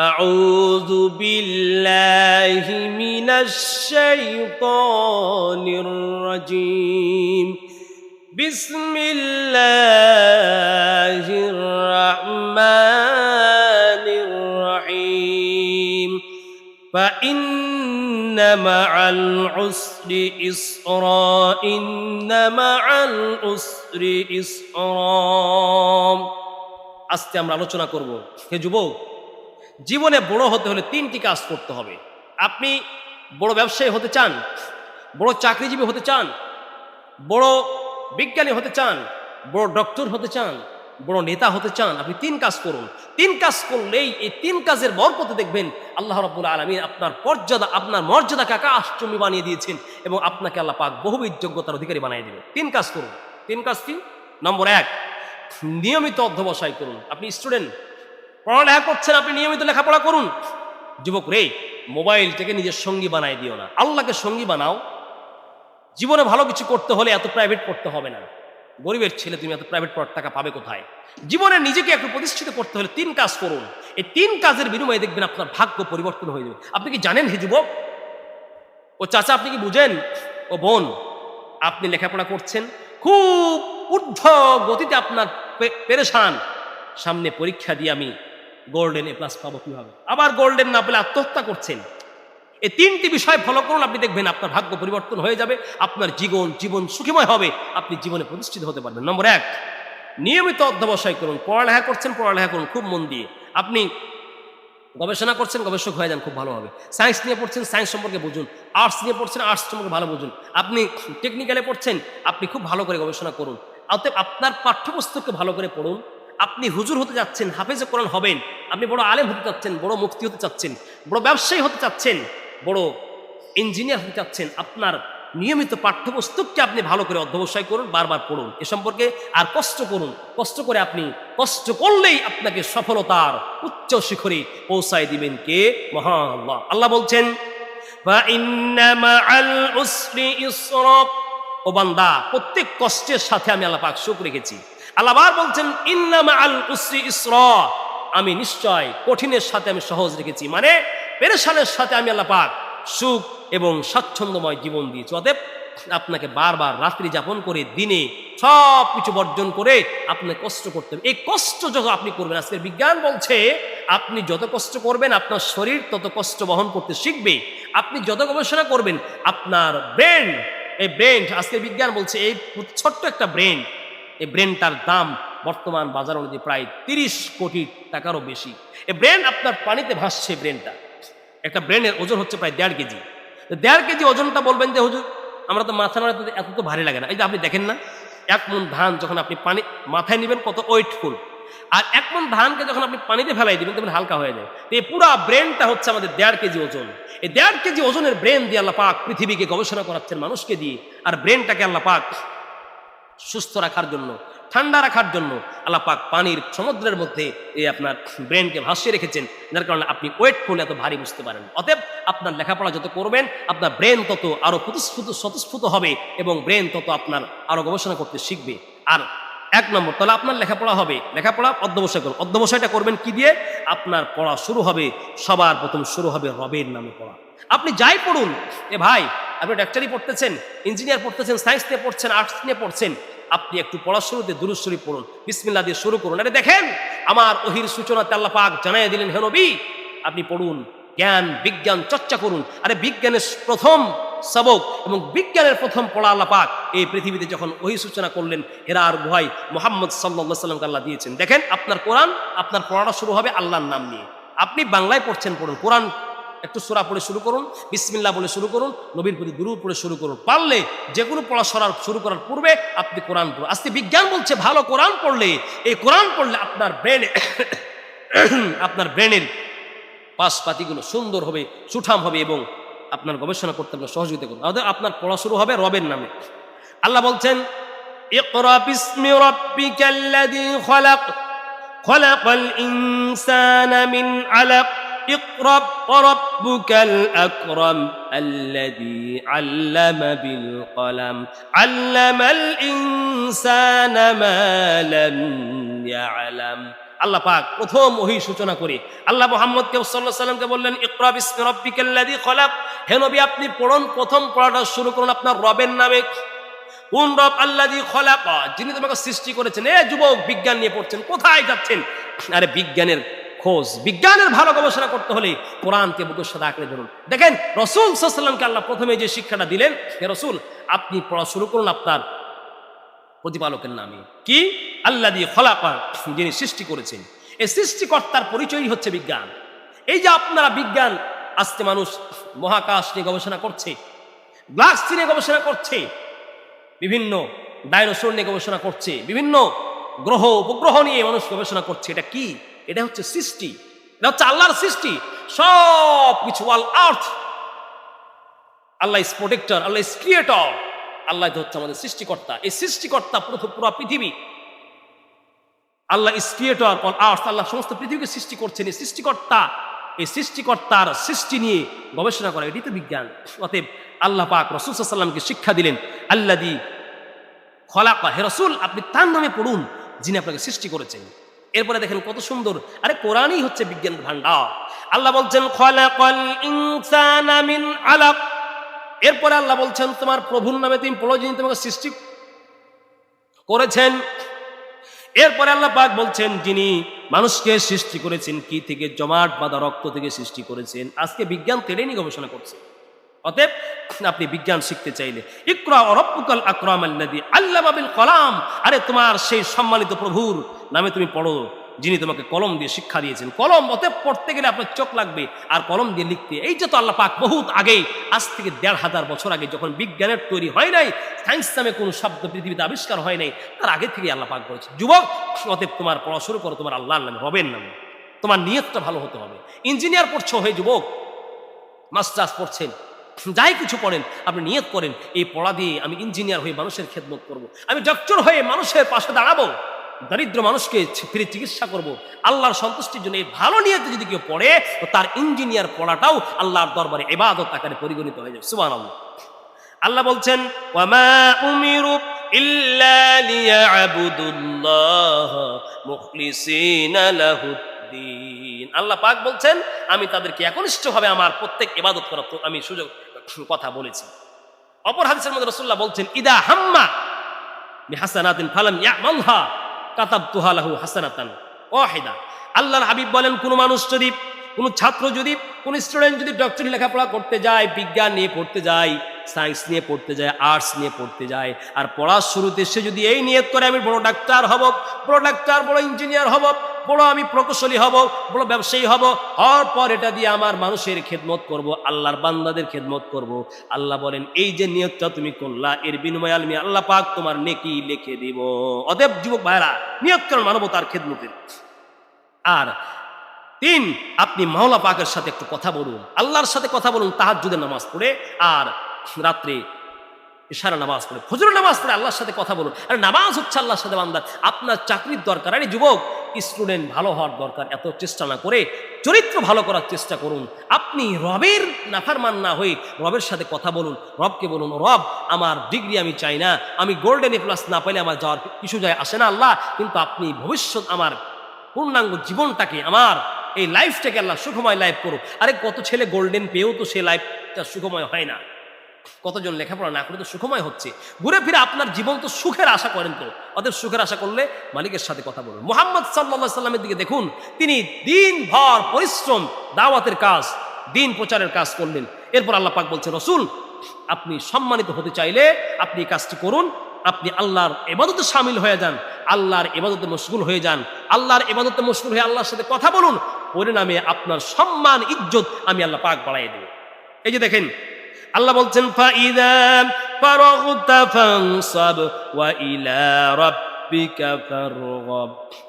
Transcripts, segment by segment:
أعوذ بالله من الشيطان الرجيم بسم الله الرحمن الرحيم فإن مع العسر إسرا إن مع العسر إسرا আজকে আমরা আলোচনা করব হে যুবক জীবনে বড় হতে হলে তিনটি কাজ করতে হবে। আপনি বড় ব্যবসায়ী হতে চান, বড় চাকরিজীবী হতে চান, বড় বিজ্ঞানী হতে চান, বড় ডক্টর হতে চান, বড় নেতা হতে চান, আপনি তিন কাজ করুন। তিন কাজ করলেই এই তিন কাজের বরকতে দেখবেন আল্লাহ রব্বুল আলমী আপনার মর্যাদা আপনার মর্যাদা মর্যাদাকে আকাশচুম্বী বানিয়ে দিয়েছেন এবং আপনাকে আল্লাহ পাক বহুবিধ যোগ্যতার অধিকারী বানিয়ে দেবেন। তিন কাজ করুন। তিন কাজ কি? নম্বর এক, নিয়মিত অধ্যবসায় করুন। আপনি স্টুডেন্ট পড়ালেখা করছেন আপনি নিয়মিত লেখাপড়া করুন। যুবক রে মোবাইলটাকে নিজের সঙ্গী বানাই দিও না। আল্লাহকে সঙ্গী বানাও। জীবনে ভালো কিছু করতে হলে এত প্রাইভেট পড়তে হবে না। গরিবের ছেলে, তুমি এত প্রাইভেট পড়ার টাকা পাবে কোথায়? জীবনে নিজেকে একটু প্রতিষ্ঠিত করতে হলে তিন কাজ করুন। এই তিন কাজের বিনিময়ে দেখবেন আপনার ভাগ্য পরিবর্তন হয়ে যাবে। আপনি কি জানেন হে যুবক? ও চাচা, আপনি কি বুঝেন? ও বোন, আপনি লেখাপড়া করছেন। খুব উদ্ধ গতিতে আপনার পেরেশান। সামনে পরীক্ষা দিয়ে আমি গোল্ডেন এ প্লাস পাবো কীভাবে? আবার গোল্ডেন না পেলে আত্মহত্যা করছেন। এই তিনটি বিষয় ফলো করুন, আপনি দেখবেন আপনার ভাগ্য পরিবর্তন হয়ে যাবে, আপনার জীবন জীবন সুখীময় হবে, আপনি জীবনে প্রতিষ্ঠিত হতে পারবেন। নম্বর এক, নিয়মিত অধ্যবসায় করুন, পড়ালেখা করছেন, পড়ালেখা করুন খুব মন দিয়ে। আপনি গবেষণা করছেন, গবেষক হয়ে যান, খুব ভালো হবে। সায়েন্স নিয়ে পড়ছেন সায়েন্স সম্পর্কে বুঝুন। আর্টস নিয়ে পড়ছেন আর্টস সম্পর্কে ভালো বুঝুন। আপনি টেকনিক্যালে পড়ছেন, আপনি খুব ভালো করে গবেষণা করুন। অতএব আপনার পাঠ্যপুস্তককে ভালো করে পড়ুন। আপনি হুজুর হতে যাচ্ছেন হাফেজ কোরআন হবেন, আপনি বড় আলেম হতে চাচ্ছেন, বড় মুক্তি হতে চাচ্ছেন, বড় ব্যবসায়ী হতে চাচ্ছেন, বড় ইঞ্জিনিয়ার হতে চাচ্ছেন, আপনার নিয়মিত পাঠ্যপুস্তককে আপনি ভালো করে অধ্যবসায় করুন, বারবার পড়ুন। এ সম্পর্কে আর কষ্ট করুন, কষ্ট করে আপনি কষ্ট করলেই আপনাকে সফলতার উচ্চ শিখরে পৌঁছায় দিবেন কে? মহান আল্লাহ। আল্লাহ বলছেন ও বান্দা, প্রত্যেক কষ্টের সাথে আমি আল্লাহ পাক সুখ রেখেছি। আল্লাহ আবার বলছেন ইন্নামা আল উসরি ইসরা। আমি নিশ্চয় কঠিনের সাথে আমি সহজ রেখেছি। মানে পেরেশানের সাথে আমি আল্লাহ পাক সুখ এবং স্বাচ্ছন্দ্যময় জীবন দিয়েছি। অতএব আপনাকে বারবার রাত্রি যাপন করে, দিনে সব কিছু বর্জন করে আপনাকে কষ্ট করতে হবে। এই কষ্ট যত আপনি করবেন, আজকের বিজ্ঞান বলছে, আপনি যত কষ্ট করবেন, আপনার শরীর তত কষ্ট বহন করতে শিখবে। আপনি যত গবেষণা করবেন, আপনার ব্রেন, এই ব্রেন, আজকের বিজ্ঞান বলছে, এই ছোট্ট একটা ব্রেন এই ব্রেনটার দাম বর্তমান বাজার অনুযায়ী প্রায় তিরিশ কোটি টাকারও বেশি। এই ব্রেন আপনার পানিতে ভাসছে ব্রেনটা। একটা ব্রেনের ওজন হচ্ছে প্রায় দেড় কেজি। দেড় কেজি ওজনটা বলবেন যে, হুজুর, আমরা তো মাথা নাড়াতে এত তো ভারী লাগে না। এই যে আপনি দেখেন না, এক মন ধান যখন আপনি পানি মাথায় নেবেন কত ওয়েটফুল। আর এক মন ধানকে যখন আপনি পানিতে ফেলাই দিবেন তখন হালকা হয়ে যায়। তো এই পুরা ব্রেনটা হচ্ছে আমাদের দেড় কেজি ওজন। এই দেড় কেজি ওজনের ব্রেন দিয়ে আল্লাহ পাক পৃথিবীকে গবেষণা করাচ্ছেন মানুষকে দিয়ে। আর ব্রেনটাকে আল্লাহ পাক সুস্থ রাখার জন্য, ঠান্ডা রাখার জন্য আল্লাহ পাক পানির সমুদ্রের মধ্যে এই আপনার ব্রেনকে ভাসিয়ে রেখেছেন, যার কারণে আপনি ওয়েট করলে এত ভারী বুঝতে পারেন। অতএব আপনার লেখাপড়া যত করবেন, আপনার ব্রেন তত আরও প্রতিস্ফুত স্বতঃস্ফূত হবে এবং ব্রেন তত আপনার আরও গবেষণা করতে শিখবে। আর এক নম্বর, তাহলে আপনার লেখাপড়া হবে। লেখাপড়া অধ্যবসায় করুন অধ্যবসায়টা করবেন কি দিয়ে? আপনার পড়া শুরু হবে, সবার প্রথম শুরু হবে রবের নামে পড়া। আপনি যাই পড়ুন, এ ভাই আপনি ডাক্তারি পড়তেছেন, ইঞ্জিনিয়ার পড়তেছেন সায়েন্স নিয়ে পড়ছেন আর্টস নিয়ে পড়ছেন, আপনি একটু পড়া শুরুতে পড়ুন, বিসমিল্লাহ দিয়ে শুরু করুন। আরে দেখেন, আমার ওহির সূচনা আল্লাহ পাক জানাই দিলেন, হে নবী, আপনি পড়ুন, জ্ঞান, বিজ্ঞান চর্চা করুন। আরে বিজ্ঞানের প্রথম সবক এবং বিজ্ঞানের প্রথম পড়া আল্লাহ পাক এই পৃথিবীতে যখন ওহি সূচনা করলেন, এরা আর গুহাই মোহাম্মদ সাল্লাহ সাল্লামকে আল্লাহ দিয়েছেন। দেখেন, আপনার কোরআন, আপনার পড়াটা শুরু হবে আল্লাহর নাম নিয়ে। আপনি বাংলায় পড়ছেন, পড়ুন, কোরআন একটু সোরা পড়ে শুরু করুন বিসমিল্লাহ বলে শুরু করুন নবীর প্রতি দুরু পড়ে শুরু করুন পারলে যে কোনো পড়া সরার শুরু করার পূর্বে আপনি কোরআন পড়ুন আজকে বিজ্ঞান বলছে ভালো কোরআন পড়লে এই কোরআন পড়লে আপনার ব্রেনে আপনার ব্রেনের পাশপাতিগুলো সুন্দর হবে সুঠাম হবে এবং আপনার গবেষণা করতে আপনার সহযোগিতা করুন অর্থাৎ আপনার পড়া শুরু হবে রবের নামে আল্লাহ বলছেন اقرأ باسم ربك الذي خلق خلق الإنسان من علق اقرأ وربك الأكرم الذي علم بالقلم علم الإنسان ما لم يعلم আল্লাহ পাক প্রথম ওহি সূচনা করে আল্লাহ মোহাম্মদকে সাল্লাহ সাল্লামকে বললেন ইকরা বিসমি রাব্বিকাল্লাযী খলাক হে নবী আপনি পড়ুন প্রথম পড়াটা শুরু করুন আপনার রবের নামে কোন রব আল্লাযী খলাক যিনি তোমাকে সৃষ্টি করেছেন এ যুবক বিজ্ঞান নিয়ে পড়ছেন কোথায় যাচ্ছেন আরে বিজ্ঞানের খোঁজ, বিজ্ঞানের ভালো গবেষণা করতে হলে কোরআনকে বুকের সাথে আঁকড়ে ধরুন। দেখেন, রসুল সাল্লামকে আল্লাহ প্রথমে যে শিক্ষাটা দিলেন, হে রসুল, আপনি পড়া শুরু করুন আপনার প্রতিপালকের নামে। কি? আল্লাহ দিয়ে খলাপা যিনি সৃষ্টি করেছেন। এই সৃষ্টিকর্তার পরিচয়ই হচ্ছে বিজ্ঞান। এই যে আপনারা বিজ্ঞান আজকে মানুষ মহাকাশ নিয়ে গবেষণা করছে গ্লাক্স নিয়ে গবেষণা করছে, বিভিন্ন ডাইনোসর নিয়ে গবেষণা করছে, বিভিন্ন গ্রহ, উপগ্রহ নিয়ে মানুষ গবেষণা করছে, এটা কি? এটা হচ্ছে সৃষ্টি। এটা হচ্ছে আল্লাহর সৃষ্টি। সব কিছু all earth. Allah is protector, Allah is creator. Allah হচ্ছে আমাদের সৃষ্টিকর্তা। এই সৃষ্টিকর্তা পুরো পৃথিবী। আল্লাহ ইস ক্রিয়েটর অল আর্থ। আল্লাহ সমস্ত পৃথিবীকে সৃষ্টি করছেন। এই সৃষ্টিকর্তা, এই সৃষ্টিকর্তার সৃষ্টি নিয়ে গবেষণা করা। এটি তো বিজ্ঞান। অতএব আল্লাহ পাক রসুল সাল্লামকে শিক্ষা দিলেন আল্লাহ দি খলাকা, হে রসুল, আপনি তার নামে পড়ুন, যিনি আপনাকে সৃষ্টি করেছেন। এরপরে দেখেন কত সুন্দর। আরে কোরআনই হচ্ছে বিজ্ঞান ভান্ডার আল্লাহ বলছেন আলাক। এরপরে আল্লাহ বলছেন, তোমার প্রভুর নামে তুমি পড়ো যিনি তোমাকে সৃষ্টি করেছেন। এরপরে আল্লাহ পাক বলছেন, যিনি মানুষকে সৃষ্টি করেছেন, কি থেকে? জমাট বাঁধা রক্ত থেকে সৃষ্টি করেছেন। আজকে বিজ্ঞান তেলেনি গবেষণা করছে। অতএব আপনি বিজ্ঞান শিখতে চাইলে, ইকরা রব্বুকাল আকরাম আল্লাদি আল্লাহ কলাম। আরে তোমার সেই সম্মানিত প্রভুর নামে তুমি পড়ো, যিনি তোমাকে কলম দিয়ে শিক্ষা দিয়েছেন। কলম অতএব পড়তে গেলে আপনার চোখ লাগবে, আর কলম দিয়ে লিখতে। এই যে তো আল্লাহ পাক বহুত আগে, আজ থেকে দেড় হাজার বছর আগে যখন বিজ্ঞানের তৈরি হয় নাই সায়েন্স নামে কোনো শব্দ পৃথিবীতে আবিষ্কার হয় নাই, তার আগে থেকে আল্লাহ পাক বলেছে, যুবক, অতএব তোমার পড়া শুরু করো, তোমার আল্লাহর নামে রবের নামে তোমার নিয়তটা ভালো হতে হবে। ইঞ্জিনিয়ার পড়ছো হয়ে যুবক, মাস্টার্স পড়ছেন, যাই কিছু পড়েন, আপনি নিয়ত করেন, এই পড়া দিয়ে আমি ইঞ্জিনিয়ার হয়ে মানুষের খেদমত করব। আমি ডক্টর হয়ে মানুষের পাশে দাঁড়াবো। দরিদ্র মানুষকে ফিরে চিকিৎসা করব। আল্লাহর সন্তুষ্টির জন্য এই ভালো নিয়তে যদি কেউ পড়ে, তো তার ইঞ্জিনিয়ার পড়াটাও আল্লাহর দরবারে এবাদত আকারে পরিগণিত হয়ে যাবে সুবান আল্লাহ আল্লাহ বলছেন আল্লাহ পাক বলছেন, আমি তাদেরকে একনিষ্ঠভাবে আমার প্রত্যেক ইবাদত করার আমি সুযোগ কথা বলেছি। অপর হাদিসের মধ্যে রসুল্লাহ বলছেন, ইদা হাম্মা বিহাসানাতিন ফালাম ইয়ামালহা। কাতাবতুহা তুহালাহু হাসানাতান। ওয়াহিদা। আল্লাহর হাবিব বলেন কোন মানুষ যদি কোন ছাত্র যদি, কোনো স্টুডেন্ট যদি ডক্টরি লেখাপড়া করতে যায়, বিজ্ঞান নিয়ে পড়তে যায় সায়েন্স নিয়ে পড়তে যায় আর্টস নিয়ে পড়তে যায়, আর পড়ার শুরুতে সে যদি এই নিয়ত করে, আমি বড় ডাক্তার হব, বড় ডাক্তার, বড় ইঞ্জিনিয়ার হব, বড় আমি প্রকৌশলী হব, বড় ব্যবসায়ী হব, হওয়ার পর এটা দিয়ে আমার মানুষের খেদমত করব, আল্লাহর বান্দাদের খেদমত করব। আল্লাহ বলেন, এই যে নিয়তটা তুমি করলা, এর বিনিময়ে আলমি আল্লাহ পাক তোমার নেকি লিখে দিব। অদেব যুবক ভাইরা নিয়ত করেন মানবতার খেদমতের। আর তিন, আপনি মাওলা পাকের সাথে একটু কথা বলুন। আল্লাহর সাথে কথা বলুন তাহাজ্জুদের নামাজ পড়ে, আর রাত্রে ইশারা নামাজ পড়ে ফজর নামাজ পড়ে আল্লাহর সাথে কথা বলুন। আর নামাজ হচ্ছে আল্লাহর সাথে বান্দার আপনার চাকরির দরকার। আরে যুবক স্টুডেন্ট ভালো হওয়ার দরকার, এত চেষ্টা না করে চরিত্র ভালো করার চেষ্টা করুন। আপনি রবের নাফারমান না হয়ে রবের সাথে কথা বলুন, রবকে বলুন, রব, আমার ডিগ্রি আমি চাই না, আমি গোল্ডেন এ প্লাস না পাইলে আমার যাওয়ার কিছু যায় আসে না আল্লাহ, কিন্তু আপনি ভবিষ্যৎ আমার পূর্ণাঙ্গ জীবনটাকে, আমার এই লাইফটাকে আল্লাহ সুখময় লাইফ করো আরে, কত ছেলে গোল্ডেন পেয়েও তো সে লাইফটা সুখময় হয় না। কতজন লেখাপড়া না করে তো সুখময় হচ্ছে। ঘুরে ফিরে আপনার জীবন তো সুখের আশা করেন তো। অতএব সুখের আশা করলে মালিকের সাথে কথা বলুন। মোহাম্মদ সাল্লা সাল্লামের দিকে দেখুন, তিনি দিন ভর পরিশ্রম, দাওয়াতের কাজ, দিন প্রচারের কাজ করলেন। এরপর আল্লাহ পাক বলছে রসুল, আপনি সম্মানিত হতে চাইলে আপনি কাজটি করুন। আপনি আল্লাহর এবাদতে সামিল হয়ে যান। আল্লাহর এবাদতে মশগুল হয়ে যান। আল্লাহর এবাদতে মশগুল হয়ে আল্লাহর সাথে কথা বলুন। পরিণামে আপনার সম্মান, ইজ্জত আমি আল্লাহ পাক বাড়াই দেব। এই যে দেখেন, আল্লাহ বলছেন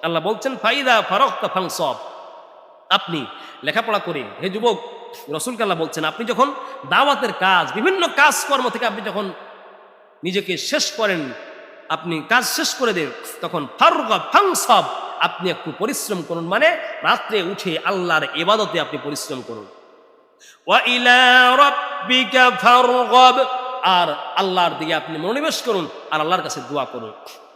আল্লাহ বলছেন, ফাইদা ফারাগতা ফানসাব। আপনি লেখাপড়া করে, হে যুবক, রসুলকে আল্লাহ বলছেন, আপনি যখন দাওয়াতের কাজ, বিভিন্ন কাজকর্ম থেকে আপনি যখন নিজেকে শেষ করেন, আপনি কাজ শেষ করে দেন, তখন ফারগব ফাংসব আপনি একটু পরিশ্রম করুন। মানে রাত্রে উঠে আল্লাহর এবাদতে আপনি পরিশ্রম করুন। আর আল্লাহর দিকে আপনি মনোনিবেশ করুন আর আল্লাহর কাছে দোয়া করুন।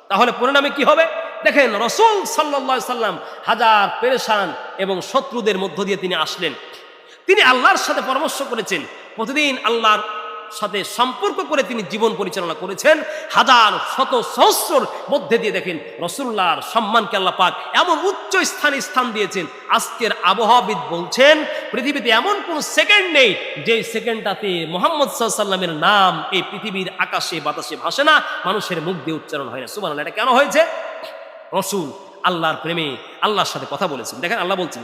তাহলে পরিণামে কি হবে? দেখেন রসুল সাল্লা সাল্লাম হাজার পেরেশান এবং শত্রুদের মধ্য দিয়ে তিনি আসলেন। তিনি আল্লাহর সাথে পরামর্শ করেছেন। প্রতিদিন আল্লাহর সাথে সম্পর্ক করে তিনি জীবন পরিচালনা করেছেন। হাজার শত সহস্রর মধ্যে দিয়ে দেখেন রসুল্লাহর সম্মানকে আল্লাহ পাক এমন উচ্চ স্থানে স্থান দিয়েছেন। আজকের আবহাওয়াবিদ বলছেন, পৃথিবীতে এমন কোন সেকেন্ড নেই যে সেকেন্ডটাতে মোহাম্মদ সাল্লামের নাম এই পৃথিবীর আকাশে, বাতাসে ভাসে না, মানুষের মুখ দিয়ে উচ্চারণ হয় না। সুবান এটা কেন হয়েছে? রসুল আল্লাহর প্রেমে আল্লাহর সাথে কথা বলেছেন। দেখেন আল্লাহ বলছেন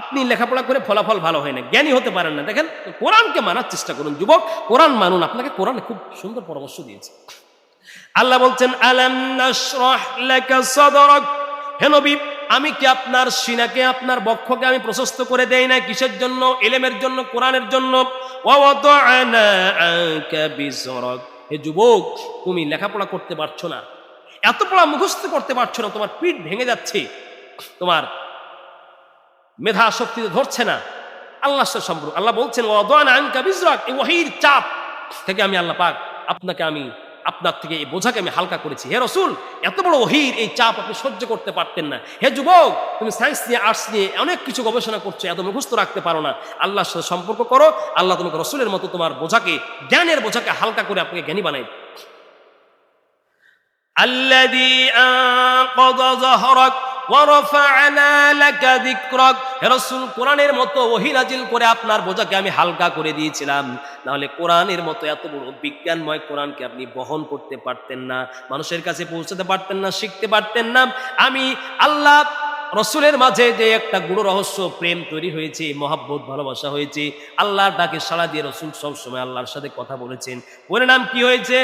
আপনি লেখাপড়া করে ফলাফল ভালো হয় না, জ্ঞানী হতে পারেন না। দেখেন, কোরআনকে মানার চেষ্টা করুন, যুবক। কোরআন মানুন, আপনাকে কোরআন খুব সুন্দর পরামর্শ দিয়েছে। আল্লাহ বলছেন, আলাম হে নবী, আমি কি আপনার সিনাকে, আপনার বক্ষকে আমি প্রশস্ত করে দেই না কিসের জন্য? এলেমের জন্য? কোরআনের জন্য? হে যুবক, তুমি লেখাপড়া করতে পারছ না। এত পড়া মুখস্থ করতে পারছ না, তোমার পিঠ ভেঙে যাচ্ছে। তোমার মেধা শক্তিতে ধরছে না। আল্লাহর সাথে সম্পর্ক। আল্লাহ বলছেন আনকা বিসরাক এই ওয়াহির চাপ থেকে আমি আল্লাহ পাক আপনাকে আমি, আপনার থেকে এই বোঝাকে আমি হালকা করেছি। হে রসুল, এত বড় ওহির এই চাপ আপনি সহ্য করতে পারতেন না। হে যুবক, তুমি সায়েন্স নিয়ে আর্টস নিয়ে অনেক কিছু গবেষণা করছ, এত মুখস্থ রাখতে পারো না। আল্লাহর সাথে সম্পর্ক করো, আল্লাহ তোমাকে রসুলের মতো তোমার বোঝাকে, জ্ঞানের বোঝাকে হালকা করে আপনাকে জ্ঞানী বানাই যাহরাক মতো করে আপনার বোঝাকে আমি হালকা করে দিয়েছিলাম। নাহলে মতো এত বড় বিজ্ঞানময় আপনি বহন করতে পারতেন না, মানুষের কাছে পৌঁছাতে পারতেন না, শিখতে পারতেন না। আমি আল্লাহ রসুলের মাঝে যে একটা গুরু রহস্য, প্রেম তৈরি হয়েছে, মহাব্বত, ভালোবাসা হয়েছে, আল্লাহর ডাকে সাড়া দিয়ে রসুল সবসময় আল্লাহর সাথে কথা বলেছেন। পরিণাম কি হয়েছে?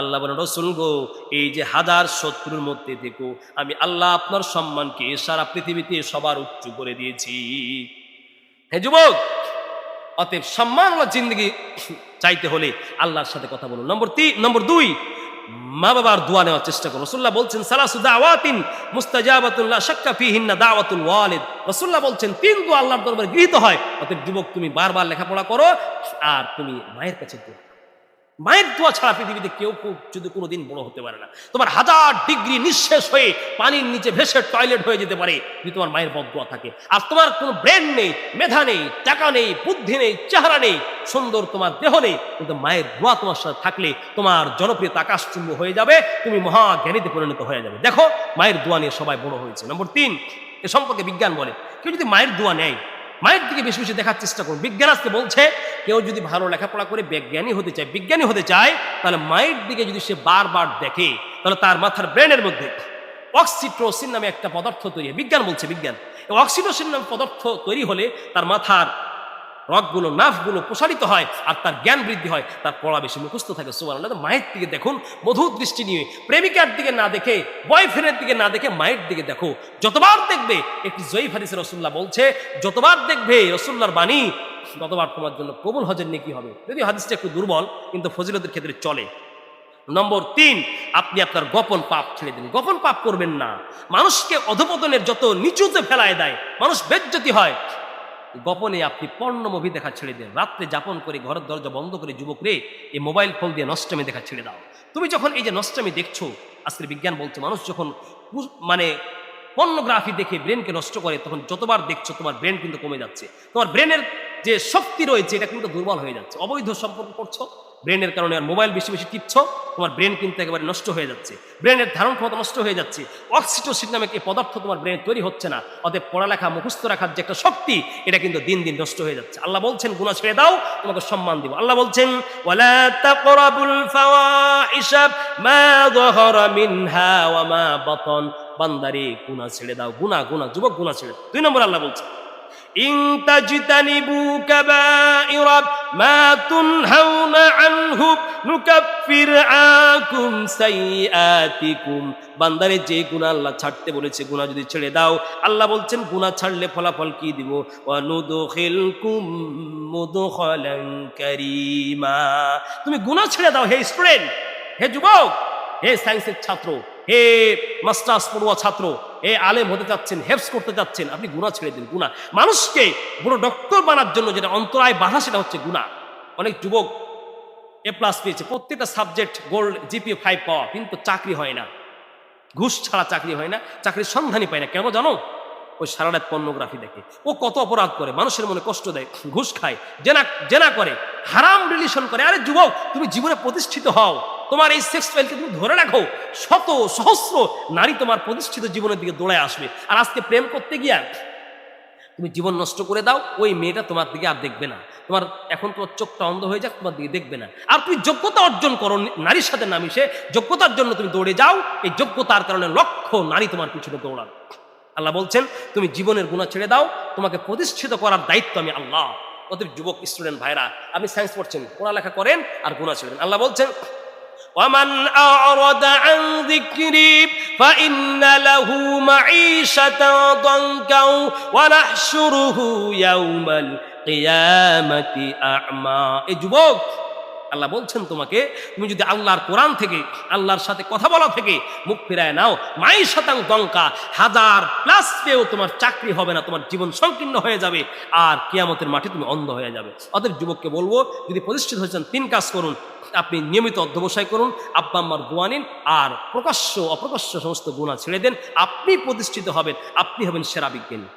আল্লাহ বলেন, রসুল গো, এই যে হাজার শত্রুর মধ্যে থেকো, আমি আল্লাহ আপনার সম্মানকে সারা পৃথিবীতে সবার উচ্চ করে দিয়েছি। হে যুবক, অতএব সম্মান জিন্দগি চাইতে হলে আল্লাহর সাথে কথা বলুন নম্বর তিন নম্বর দুই মা বাবার দোয়া নেওয়ার চেষ্টা করো। রসুল্লাহ বলছেন, সালাসু দাওয়াতিন মুস্তাজাবাতুল্লাহ শাক্কা ফিহিন্না দাওয়াতুল ওয়ালিদ। রসুল্লাহ বলছেন, তিন দোয়া আল্লাহর দরবারে গৃহীত হয়। অতএব যুবক, তুমি বারবার লেখাপড়া করো, আর তুমি মায়ের কাছে দোয়া। মায়ের দোয়া ছাড়া পৃথিবীতে কেউ যদি কোনোদিন বড় হতে পারে না। তোমার হাজার ডিগ্রি নিঃশেষ হয়ে পানির নিচে ভেসে টয়লেট হয়ে যেতে পারে, যদি তোমার মায়ের বদোয়া থাকে। আর তোমার কোনো ব্রেন নেই, মেধা নেই, টাকা নেই, বুদ্ধি নেই, চেহারা নেই, সুন্দর তোমার দেহ নেই, কিন্তু মায়ের দোয়া তোমার সাথে থাকলে তোমার জনপ্রিয়তা আকাশচুম্ব হয়ে যাবে, তুমি মহাজ্ঞানীতে পরিণত হয়ে যাবে। দেখো, মায়ের দোয়া নিয়ে সবাই বড় হয়েছে। নম্বর তিন, এ সম্পর্কে বিজ্ঞান বলে, কেউ যদি মায়ের দোয়া নেয়, মায়ের দিকে বেশি বেশি দেখার চেষ্টা করুন। বিজ্ঞান আজকে বলছে কেউ যদি ভালো লেখাপড়া করে বিজ্ঞানী হতে চায়, বিজ্ঞানী হতে চায়, তাহলে মায়ের দিকে যদি সে বারবার দেখে, তাহলে তার মাথার ব্রেনের মধ্যে অক্সিট্রোসিন নামে একটা পদার্থ তৈরি বিজ্ঞান বলছে, বিজ্ঞান। অক্সিটোসিন নামে পদার্থ তৈরি হলে তার মাথার রগগুলো নাফগুলো প্রসারিত হয় আর তার জ্ঞান বৃদ্ধি হয়, তার পড়া বেশি মুখস্থ থাকে। সুমান মায়ের দিকে দেখুন, মধুর দৃষ্টি নিয়ে। প্রেমিকার দিকে না দেখে, বয়ফ্রেন্ডের দিকে না দেখে মায়ের দিকে দেখো। যতবার দেখবে, একটি জয়ীফ হাদিসে রসুল্লাহ বলছে, যতবার দেখবে রসুল্লাহর বাণী ততবার তোমার জন্য কবুল হজের নেকি হবে। যদি হাদিসটা একটু দুর্বল, কিন্তু ফজিলতের ক্ষেত্রে চলে। নম্বর তিন, আপনি আপনার গোপন পাপ ছেড়ে দিন। গোপন পাপ করবেন না। মানুষকে অধপতনের যত নিচুতে ফেলায় দেয়, মানুষ বেজ্জতি হয়। গোপনে আপনি পর্ণ মুভি দেখা ছেড়ে দেন। রাত্রে যাপন করে ঘরের দরজা বন্ধ করে যুবক রে, এই মোবাইল ফোন দিয়ে নষ্টমী দেখা ছেড়ে দাও। তুমি যখন এই যে নষ্টমী দেখছ আজকের বিজ্ঞান বলছে, মানুষ যখন মানে পর্নোগ্রাফি দেখে ব্রেনকে নষ্ট করে, তখন যতবার দেখছ, তোমার ব্রেন কিন্তু কমে যাচ্ছে। তোমার ব্রেনের যে শক্তি রয়েছে, এটা কিন্তু দুর্বল হয়ে যাচ্ছে। অবৈধ সম্পর্ক করছ, ব্রেনের কারণে আর মোবাইল বেশি বেশি টিপছো, তোমার ব্রেন কিন্তু একেবারে নষ্ট হয়ে যাচ্ছে। ব্রেনের ধারণ ক্ষমতা নষ্ট হয়ে যাচ্ছে। অক্সিটোসিন নামে এই পদার্থ তোমার ব্রেনে তৈরি হচ্ছে না। অতএব পড়ালেখা, মুখস্থ রাখার যে একটা শক্তি, এটা কিন্তু দিন দিন নষ্ট হয়ে যাচ্ছে। আল্লাহ বলছেন, গুনাহ ছেড়ে দাও, তোমাকে সম্মান দিব। আল্লাহ বলছেন বান্দারে, গুনাহ ছেড়ে দাও। গুনাহ গুনাহ, যুবক, গুনাহ ছেড়ে। দুই নম্বর আল্লাহ বলছেন إن تجتنبوا كبائر ما تنهون عنه نكفر عنكم سيئاتكم বান্দারে যে গুনাহ আল্লাহ ছাড়তে বলেছে গুনাহ যদি ছেড়ে দাও আল্লাহ বলছেন গুনাহ ছাড়লে ফলাফল কি দিব ওয়ানুদখিলকুম মুদখালান কারীমা তুমি গুনাহ ছেড়ে দাও হে স্টুডেন্ট হে যুবক হে সায়েন্সের ছাত্র হে মাস্টার্স পড়ুয়া ছাত্র হে আলেম হতে চাচ্ছেন হেফস করতে চাচ্ছেন, আপনি গুণা ছেড়ে দিন গুণা মানুষকে বড় ডক্টর বানার জন্য যেটা অন্তরায় বাধা, সেটা হচ্ছে গুণা অনেক যুবক এ প্লাস পেয়েছে, প্রত্যেকটা সাবজেক্ট গোল্ড জিপিএ ফাইভ পাওয়া, কিন্তু চাকরি হয় না। ঘুষ ছাড়া চাকরি হয় না, চাকরির সন্ধানই পায় না। কেন জানো? ওই সারা রাত পর্নোগ্রাফি দেখে। ও কত অপরাধ করে, মানুষের মনে কষ্ট দেয়, ঘুষ খায়, জেনা জেনা করে, হারাম রিলেশন করে। আরে যুবক, তুমি জীবনে প্রতিষ্ঠিত হও। তোমার এই সেক্স ফাইলকে তুমি ধরে রাখো। শত সহস্র নারী তোমার প্রতিষ্ঠিত জীবনের দিকে দৌড়ায় আসবে। আর আজকে প্রেম করতে গিয়া তুমি জীবন নষ্ট করে দাও, ওই মেয়েটা তোমার দিকে আর দেখবে না। তোমার এখন তোমার চোখটা অন্ধ হয়ে যাক, তোমার দিকে দেখবে না। আর তুমি যোগ্যতা অর্জন করো, নারীর সাথে না মিশে যোগ্যতার জন্য তুমি দৌড়ে যাও, এই যোগ্যতার কারণে লক্ষ নারী তোমার পিছনে দৌড়ান আল্লাহ বলছেন, তুমি জীবনের গুণা ছেড়ে দাও, তোমাকে প্রতিষ্ঠিত করার দায়িত্ব আমি আল্লাহ। অতএব যুবক স্টুডেন্ট ভাইরা, আপনি সায়েন্স পড়ছেন, পড়ালেখা করেন আর গুণা ছেড়েন আল্লাহ বলছেন ومن أعرض عن ذكري فإن له معيشة ضنكا ونحشره يوم القيامة أعمى এই যুবক আল্লাহ বলছেন তোমাকে তুমি যদি আল্লাহর কোরআন থেকে আল্লাহর সাথে কথা বলা থেকে মুখ ফিরায় নাও মাই শতাং দঙ্কা হাজার প্লাস পেয়েও তোমার চাকরি হবে না তোমার জীবন সংকীর্ণ হয়ে যাবে আর কিয়ামতের মাঠে তুমি অন্ধ হয়ে যাবে অতএব যুবককে বলবো যদি প্রতিষ্ঠিত হয়েছেন তিন কাজ করুন আপনি নিয়মিত অধ্যবসায় করুন, আব্বা আম্মার দোয়া নিন, আর প্রকাশ্য, অপ্রকাশ্য সমস্ত গুণা ছেড়ে দেন। আপনি প্রতিষ্ঠিত হবেন, আপনি হবেন সেরা বিজ্ঞানী।